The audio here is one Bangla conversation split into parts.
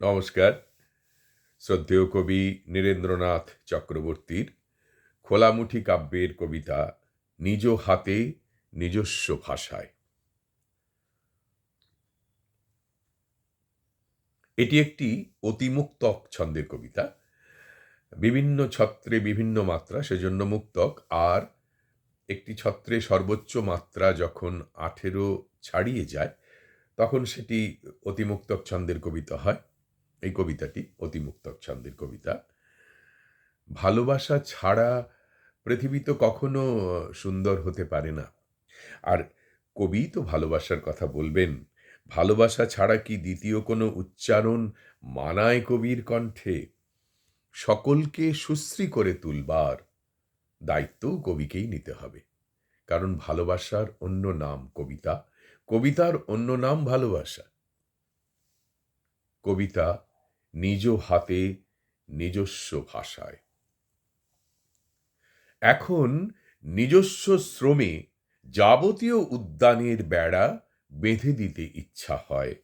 নমস্কার। শ্রদ্ধেয় কবি নীরেন্দ্রনাথ চক্রবর্তীর খোলামুঠি কাব্যের কবিতা নিজ হাতে, নিজস্ব ভাষায়। এটি একটি অতিমুক্তক ছন্দের কবিতা। বিভিন্ন ছত্রে বিভিন্ন মাত্রা, সেজন্য মুক্তক। আর একটি ছত্রে সর্বোচ্চ মাত্রা যখন আঠেরো ছাড়িয়ে যায়, তখন সেটি অতিমুক্তক ছন্দের কবিতা হয়। এই কবিতাটি অতিমুক্তক ছন্দের কবিতা। ভালোবাসা ছাড়া পৃথিবী তো কখনো সুন্দর হতে পারে না। আর কবি তো ভালোবাসার কথা বলবেন। ভালোবাসা ছাড়া কি দ্বিতীয় কোনো উচ্চারণ মানায় কবির কণ্ঠে? সকলকে সুশ্রী করে তুলবার দায়িত্বও কবিকেই নিতে হবে। কারণ ভালোবাসার অন্য নাম কবিতা, কবিতার অন্য নাম ভালোবাসা। কবিতা নিজ হাতে নিজস্ব ভাষায়। এখন নিজস্ব শ্রমে যাবতীয় উদ্যানের বেড়া বেঁধে দিতে ইচ্ছা হয়।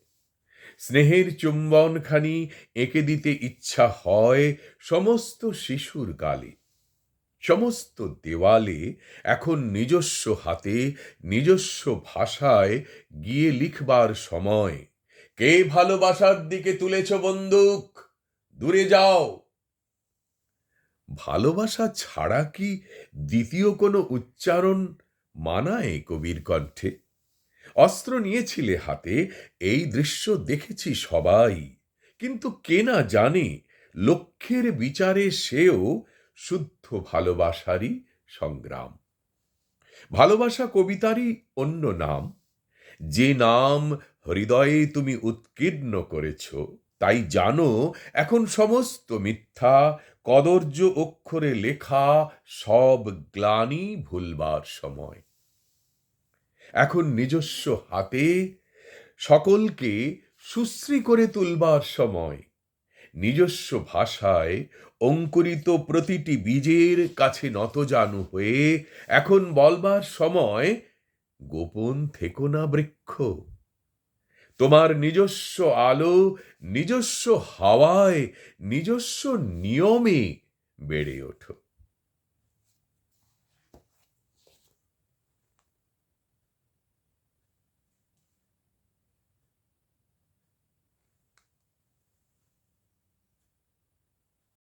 স্নেহের চুম্বনখানি এঁকে দিতে ইচ্ছা হয় সমস্ত শিশুর গালে। সমস্ত দেওয়ালে এখন নিজস্ব হাতে নিজস্ব ভাষায় গিয়ে লিখবার সময় কে ভালোবাসার দিকে তুলেছ বন্দুক? দূরে যাও। ভালোবাসা ছাড়া কি দ্বিতীয় কোনো উচ্চারণ মানায় কবির কণ্ঠে? অস্ত্র নিয়েছিলে হাতে, এই দৃশ্য দেখেছি সবাই। কিন্তু কে না জানে, লক্ষ্যের বিচারে সেও শুদ্ধ ভালোবাসারই সংগ্রাম। ভালোবাসা কবিতারই অন্য নাম। যে নাম হৃদয়ে তুমি উৎকীর্ণ করেছ, তাই জানো এখন সমস্ত মিথ্যা, কদর্য অক্ষরে লেখা সব গ্লানি ভুলবার সময়। এখন নিজস্ব হাতে সকলকে সুশ্রী করে তুলবার সময়। নিজস্ব ভাষায় অঙ্কুরিত প্রতিটি বীজের কাছে নতজানু হয়ে এখন বলবার সময় গোপন থেকো না বৃক্ষ। তোমার নিজস্ব আলো নিজস্ব হাওয়ায় নিজস্ব নিয়মে বেড়ে ওঠো।